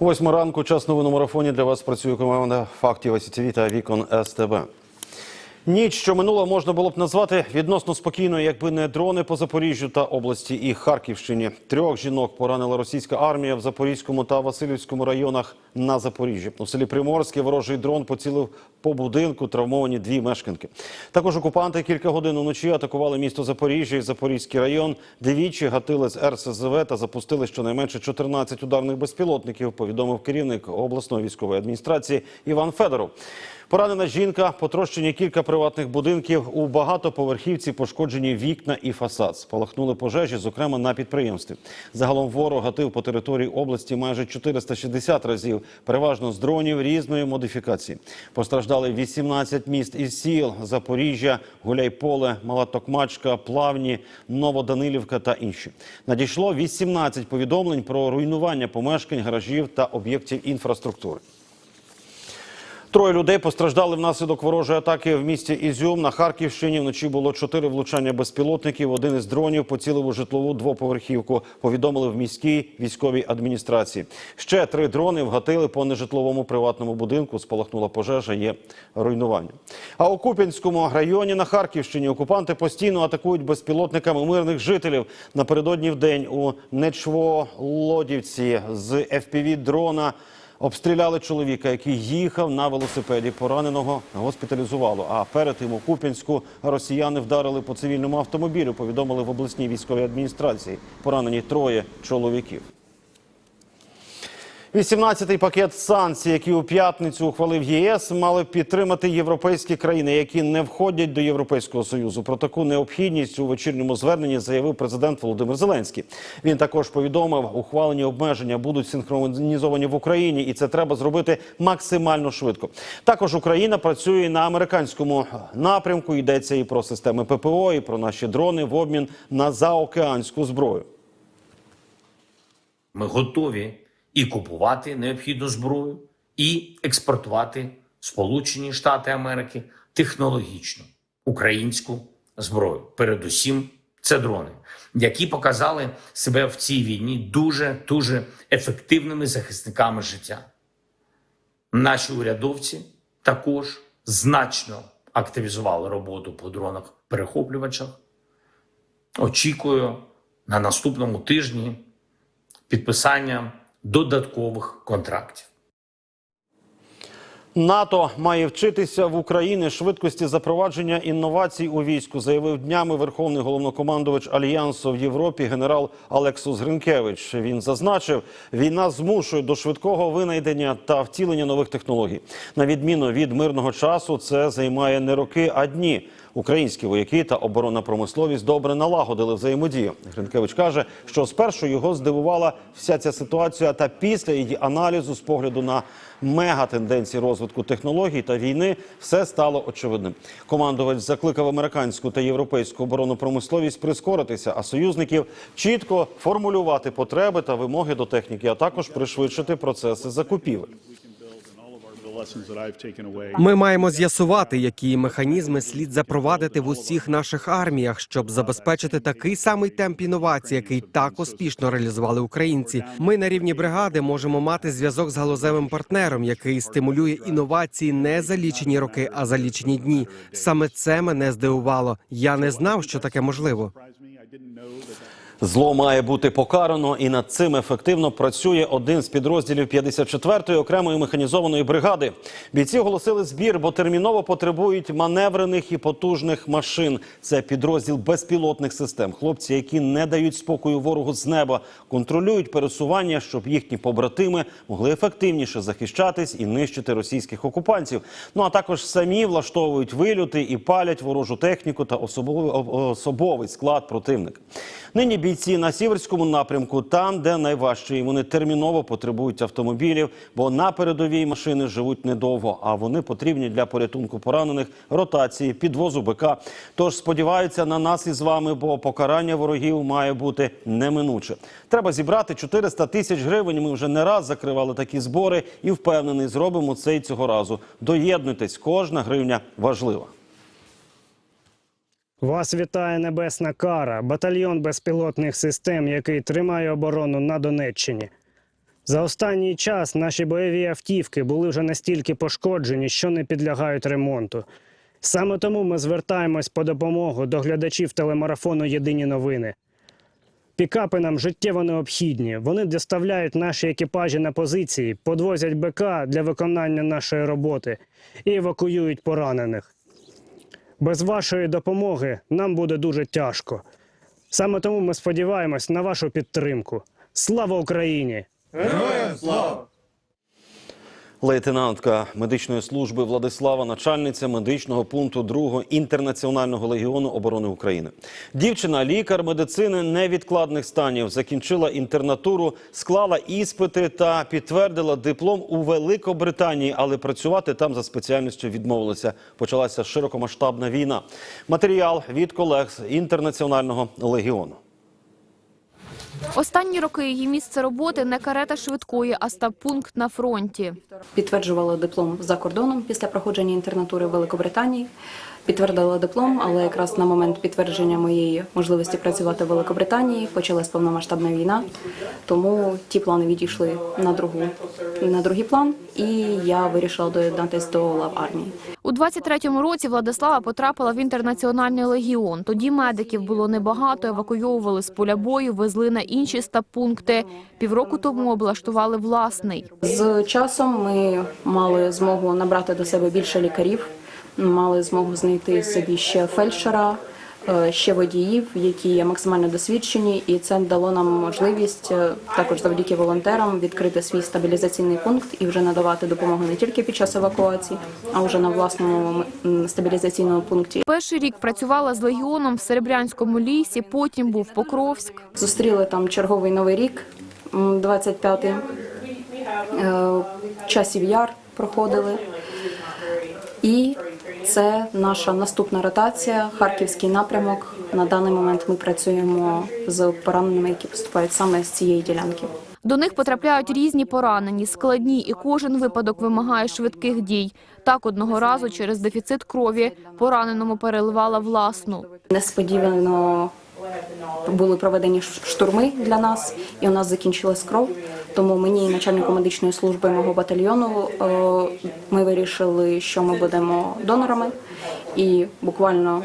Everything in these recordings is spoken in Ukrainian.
Восьма ранку, час новин у марафоні. Для вас працює команда фактів СІТВ та вікон СТБ. Ніч, що минула, можна було б назвати відносно спокійною, якби не дрони по Запоріжжю та області і Харківщині. Трьох жінок поранила російська армія в Запорізькому та Васильівському районах на Запоріжжі. У селі Приморське ворожий дрон поцілив по будинку, травмовані дві мешканки. Також окупанти кілька годин уночі атакували місто Запоріжжя і Запорізький район. Двічі гатили з РСЗВ та запустили щонайменше 14 ударних безпілотників. Повідомив керівник обласної військової адміністрації Іван Федоров. Поранена жінка, потрощені кілька приватних будинків. У багатоповерхівці пошкоджені вікна і фасад. Спалахнули пожежі, зокрема на підприємстві. Загалом ворог гатив по території області майже 460 разів, переважно з дронів різної модифікації. Постраждали 18 міст і сіл: Запоріжжя, Гуляйполе, Мала Токмачка, Плавні, Новоданилівка та інші. Надійшло 18 повідомлень про руйнування помешкань, гаражів та об'єктів інфраструктури. Троє людей постраждали внаслідок ворожої атаки в місті Ізюм на Харківщині. Вночі було чотири влучання безпілотників. Один із дронів поцілив у житлову двоповерхівку. Повідомили в міській військовій адміністрації. Ще три дрони вгатили по нежитловому приватному будинку. Спалахнула пожежа. Є руйнування. А у Куп'янському районі на Харківщині окупанти постійно атакують безпілотниками мирних жителів. Напередодні в день у Нечволодівці з fpv дрона. Обстріляли чоловіка, який їхав на велосипеді. Пораненого госпіталізувало. А перед тим у Куп'янську росіяни вдарили по цивільному автомобілю. Повідомили в обласній військовій адміністрації. Поранені троє чоловіків. 18-й пакет санкцій, які у п'ятницю ухвалив ЄС, мали підтримати європейські країни, які не входять до Європейського союзу. Про таку необхідність у вечірньому зверненні заявив президент Володимир Зеленський. Він також повідомив, ухвалені обмеження будуть синхронізовані в Україні, і це треба зробити максимально швидко. Також Україна працює на американському напрямку. Йдеться і про системи ППО, і про наші дрони в обмін на заокеанську зброю. Ми готові і купувати необхідну зброю, і експортувати Сполучені Штати Америки технологічну українську зброю. Передусім, це дрони, які показали себе в цій війні дуже дуже ефективними захисниками життя. Наші урядовці також значно активізували роботу по дронах-перехоплювачах. Очікую на наступному тижні підписання додаткових контрактів. НАТО має вчитися в Україні швидкості запровадження інновацій у війську, заявив днями верховний головнокомандувач альянсу в Європі генерал Алексус Гринкевич. Він зазначив, війна змушує до швидкого винайдення та втілення нових технологій. На відміну від мирного часу, це займає не роки, а дні. Українські вояки та оборонна промисловість добре налагодили взаємодію. Гринкевич каже, що спершу його здивувала вся ця ситуація, та після її аналізу з погляду на мегатенденції розвитку технологій та війни все стало очевидним. Командувач закликав американську та європейську оборонну промисловість прискоритися, а союзників чітко формулювати потреби та вимоги до техніки, а також пришвидшити процеси закупівель. Ми маємо з'ясувати, які механізми слід запровадити в усіх наших арміях, щоб забезпечити такий самий темп інновацій, який так успішно реалізували українці. Ми на рівні бригади можемо мати зв'язок з галузевим партнером, який стимулює інновації не за лічені роки, а за лічені дні. Саме це мене здивувало. Я не знав, що таке можливо. Зло має бути покарано, і над цим ефективно працює один з підрозділів 54-ї окремої механізованої бригади. Бійці оголосили збір, бо терміново потребують маневрених і потужних машин. Це підрозділ безпілотних систем. Хлопці, які не дають спокою ворогу з неба, контролюють пересування, щоб їхні побратими могли ефективніше захищатись і нищити російських окупантів. Ну а також самі влаштовують вильоти і палять ворожу техніку та особовий, особовий склад противника. Нині бійці на сіверському напрямку, там, де найважче, і вони терміново потребують автомобілів, бо на передовій машини живуть недовго, а вони потрібні для порятунку поранених, ротації, підвозу БК. Тож сподіваються на нас із вами, бо покарання ворогів має бути неминуче. Треба зібрати 400 тисяч гривень. Ми вже не раз закривали такі збори і впевнений, зробимо це й цього разу. Доєднуйтесь, кожна гривня важлива. Вас вітає Небесна Кара, батальйон безпілотних систем, який тримає оборону на Донеччині. За останній час наші бойові автівки були вже настільки пошкоджені, що не підлягають ремонту. Саме тому ми звертаємось по допомогу до глядачів телемарафону Єдині новини. Пікапи нам життєво необхідні. Вони доставляють наші екіпажі на позиції, подвозять БК для виконання нашої роботи і евакуюють поранених. Без вашої допомоги нам буде дуже тяжко. Саме тому ми сподіваємось на вашу підтримку. Слава Україні! Лейтенантка медичної служби Владислава, начальниця медичного пункту 2-го інтернаціонального легіону оборони України. Дівчина, лікар медицини невідкладних станів, закінчила інтернатуру, склала іспити та підтвердила диплом у Великобританії, але працювати там за спеціальністю відмовилася. Почалася широкомасштабна війна. Матеріал від колег з інтернаціонального легіону. Останні роки її місце роботи не карета швидкої, а стаб-пункт на фронті. Підтверджувала диплом за кордоном після проходження інтернатури в Великобританії. Підтвердила диплом, але якраз на момент підтвердження моєї можливості працювати в Великобританії почалась повномасштабна війна. Тому ті плани відійшли на другу на другий план, і я вирішила доєднатись до лав армії. У 23-му році Владислава потрапила в інтернаціональний легіон. Тоді медиків було небагато, евакуйовували з поля бою, везли на інші стаб-пункти. Півроку тому облаштували власний. З часом ми мали змогу набрати до себе більше лікарів, мали змогу знайти собі ще фельдшера, е, ще водіїв, які є максимально досвідчені, і це дало нам можливість е, також завдяки волонтерам відкрити свій стабілізаційний пункт і вже надавати допомогу не тільки під час евакуації, а вже на власному стабілізаційному пункті. Перший рік працювала з легіоном в Серебрянському лісі, потім був Покровськ. Зустріли там черговий новий рік, м, 25-й. Е, Часів яр проходили. І це наша наступна ротація, харківський напрямок. На даний момент ми працюємо з пораненими, які поступають саме з цієї ділянки. До них потрапляють різні поранені, складні, і кожен випадок вимагає швидких дій. Так одного разу через дефіцит крові пораненому переливала власну. Несподівано були проведені штурми для нас, і у нас закінчилась кров. Тому мені, і начальнику медичної служби мого батальйону, е, ми вирішили, що ми будемо донорами. І буквально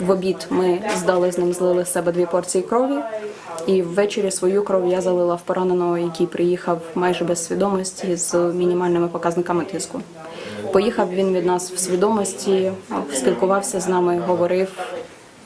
в обід ми здали з ним, злили з себе дві порції крові. І ввечері свою кров я залила в пораненого, який приїхав майже без свідомості з мінімальними показниками тиску. Поїхав він від нас в свідомості, спілкувався з нами, говорив,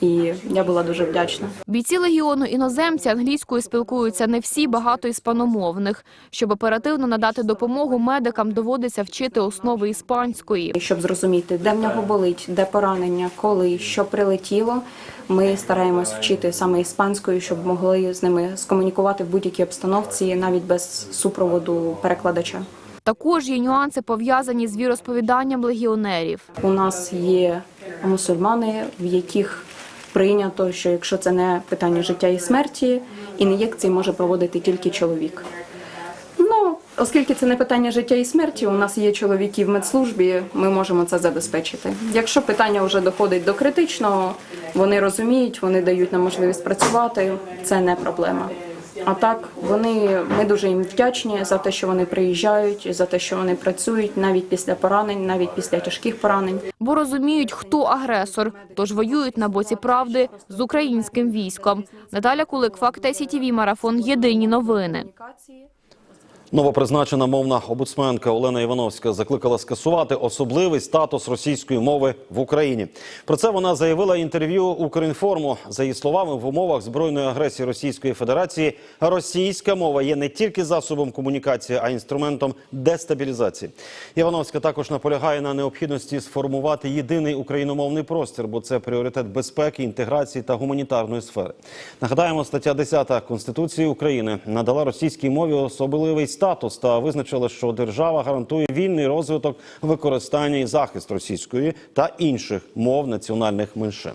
і я була дуже вдячна. Бійці легіону іноземці англійською спілкуються не всі, багато іспаномовних. Щоб оперативно надати допомогу медикам, доводиться вчити основи іспанської. Щоб зрозуміти, де в нього болить, де поранення, коли, що прилетіло, ми стараємось вчити саме іспанською, щоб могли з ними скомунікувати в будь-якій обстановці, навіть без супроводу перекладача. Також є нюанси пов'язані з віросповіданням легіонерів. У нас є мусульмани, в яких прийнято, що якщо це не питання життя і смерті, ін'єкції може проводити тільки чоловік. Ну, оскільки це не питання життя і смерті, у нас є чоловіки в медслужбі, ми можемо це забезпечити. Якщо питання вже доходить до критичного, вони розуміють, вони дають нам можливість працювати, це не проблема. А так, вони ми дуже їм вдячні за те, що вони приїжджають, за те, що вони працюють навіть після поранень, навіть після тяжких поранень. Бо розуміють, хто агресор, тож воюють на боці правди з українським військом. Наталя Кулик, Факт СІТВ, Марафон. Єдині новини. Новопризначена мовна омбудсменка Олена Івановська закликала скасувати особливий статус російської мови в Україні. Про це вона заявила інтерв'ю Укрінформу. За її словами, в умовах збройної агресії Російської Федерації російська мова є не тільки засобом комунікації, а й інструментом дестабілізації. Івановська також наполягає на необхідності сформувати єдиний україномовний простір, бо це пріоритет безпеки, інтеграції та гуманітарної сфери. Нагадаємо, стаття 10 Конституції України надала російській мові особливий статус та визначила, що держава гарантує вільний розвиток, використання і захист російської та інших мов національних меншин.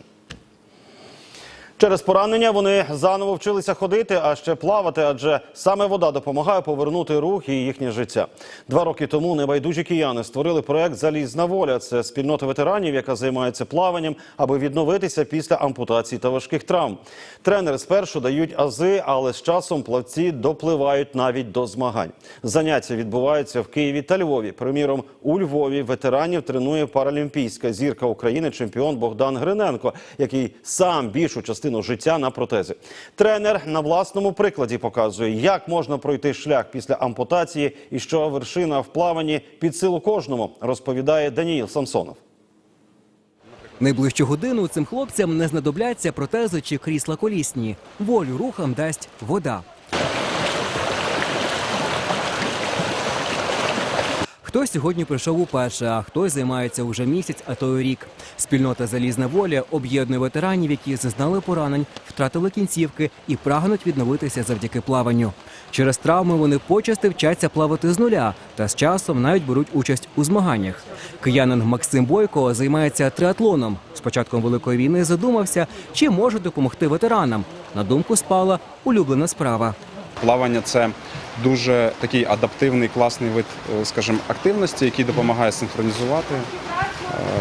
Через поранення вони заново вчилися ходити, а ще плавати, адже саме вода допомагає повернути рух і їхнє життя. Два роки тому небайдужі кияни створили проект Залізна воля. Це спільнота ветеранів, яка займається плаванням, аби відновитися після ампутацій та важких травм. Тренери спершу дають ази, але з часом плавці допливають навіть до змагань. Заняття відбуваються в Києві та Львові. Приміром, у Львові ветеранів тренує паралімпійська зірка України, чемпіон Богдан Гриненко, який сам більшу частину життя на протези. Тренер на власному прикладі показує, як можна пройти шлях після ампутації і що вершина в плаванні під силу кожному, розповідає Даніїл Самсонов. Найближчу годину цим хлопцям не знадобляться протези чи крісла колісні. Волю рухам дасть вода. Хтось сьогодні прийшов уперше, а хтось займається уже місяць, а то й рік. Спільнота Залізна воля об'єднує ветеранів, які зазнали поранень, втратили кінцівки і прагнуть відновитися завдяки плаванню. Через травми вони почасти вчаться плавати з нуля та з часом навіть беруть участь у змаганнях. Киянин Максим Бойко займається триатлоном. З початком великої війни задумався, чи може допомогти ветеранам. На думку спала улюблена справа. Плавання це дуже такий адаптивний, класний вид, е, скажімо, активності, який допомагає синхронізувати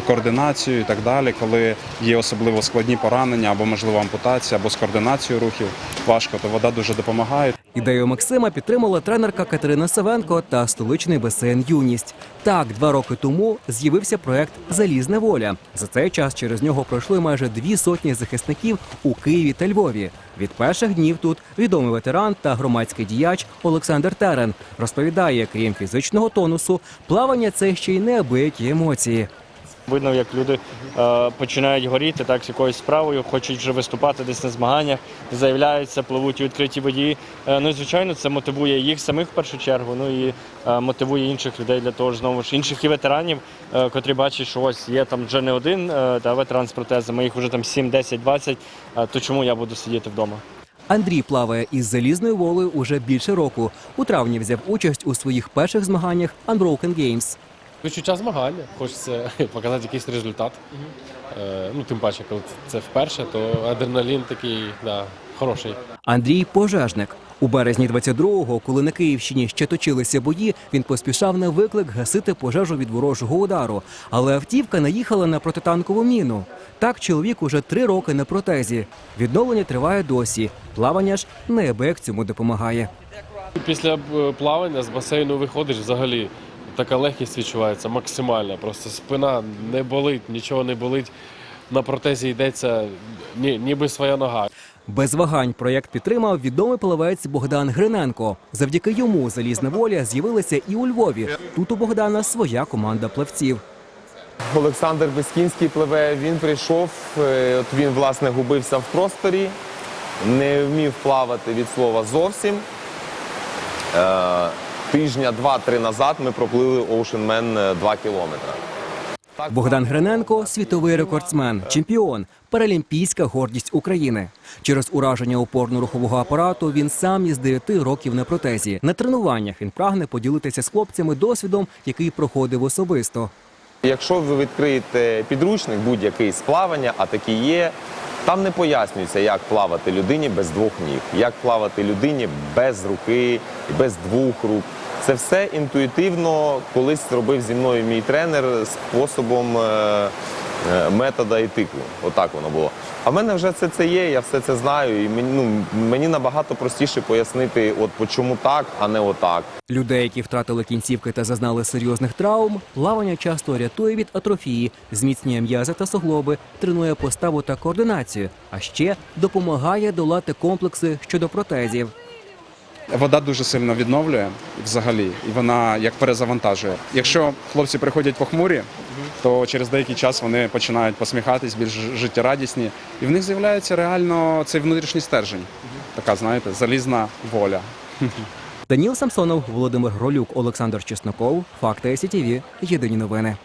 координацію і так далі, коли є особливо складні поранення або можливо ампутація, або з координацією рухів важко, то вода дуже допомагає. Ідею Максима підтримала тренерка Катерина Савенко та столичний басейн Юність. Так, два роки тому з'явився проект Залізна воля. За цей час через нього пройшли майже дві сотні захисників у Києві та Львові. Від перших днів тут відомий ветеран та громадський діяч Олександр Терен розповідає, крім фізичного тонусу, плавання це ще й неабиякі емоції. Видно, як люди е, починають горіти так з якоюсь справою, хочуть вже виступати десь на змаганнях, заявляються, пливуть у відкритій воді. Е, ну і звичайно, це мотивує їх самих в першу чергу. Ну і е, мотивує інших людей для того ж знову ж інших і ветеранів, е, котрі бачать, що ось є там вже не один е, та ветеран з протезами, їх вже там 7, 10, 20, е, То чому я буду сидіти вдома? Андрій плаває із залізною волею уже більше року. У травні взяв участь у своїх перших змаганнях Unbroken Games. Відчуття змагання, хочеться показати якийсь результат. Е, ну, тим паче, коли це вперше, то адреналін такий да, хороший. Андрій пожежник. У березні 22-го, коли на Київщині ще точилися бої, він поспішав на виклик гасити пожежу від ворожого удару. Але автівка наїхала на протитанкову міну. Так чоловік уже три роки на протезі. Відновлення триває досі. Плавання ж неабияк цьому допомагає. Після е, плавання з басейну виходиш взагалі. Така легкість відчувається максимальна. Просто спина не болить, нічого не болить. На протезі йдеться ні, ніби своя нога. Без вагань проєкт підтримав відомий плавець Богдан Гриненко. Завдяки йому залізна воля з'явилася і у Львові. Тут у Богдана своя команда плавців. Олександр Бескінський пливе. Він прийшов. е, От він власне губився в просторі, не вмів плавати від слова зовсім. Е, Тижня два-три назад ми проплили Ocean Man 2 кілометри. Богдан Гриненко світовий рекордсмен, чемпіон, паралімпійська гордість України. Через ураження опорно-рухового апарату він сам із 9 років на протезі. На тренуваннях він прагне поділитися з хлопцями досвідом, який проходив особисто. Якщо ви відкриєте підручник будь-який з плавання, а такі є, там не пояснюється, як плавати людині без двох ніг, як плавати людині без руки, без двох рук. Це все інтуїтивно колись робив зі мною мій тренер способом е, е, метода і тику. Отак воно було. А в мене вже все це є, я все це знаю, і мені, ну, мені набагато простіше пояснити, от чому так, а не отак. Людей, які втратили кінцівки та зазнали серйозних травм, плавання часто рятує від атрофії, зміцнює м'язи та суглоби, тренує поставу та координацію, а ще допомагає долати комплекси щодо протезів. Вода дуже сильно відновлює взагалі, і вона як перезавантажує. Якщо хлопці приходять похмурі, то через деякий час вони починають посміхатись, більш життєрадісні, і в них з'являється реально цей внутрішній стержень. Така, знаєте, залізна воля. Даніл Самсонов, Володимир Гролюк, Олександр Чесноков. Факти СІТІВІ. Єдині новини.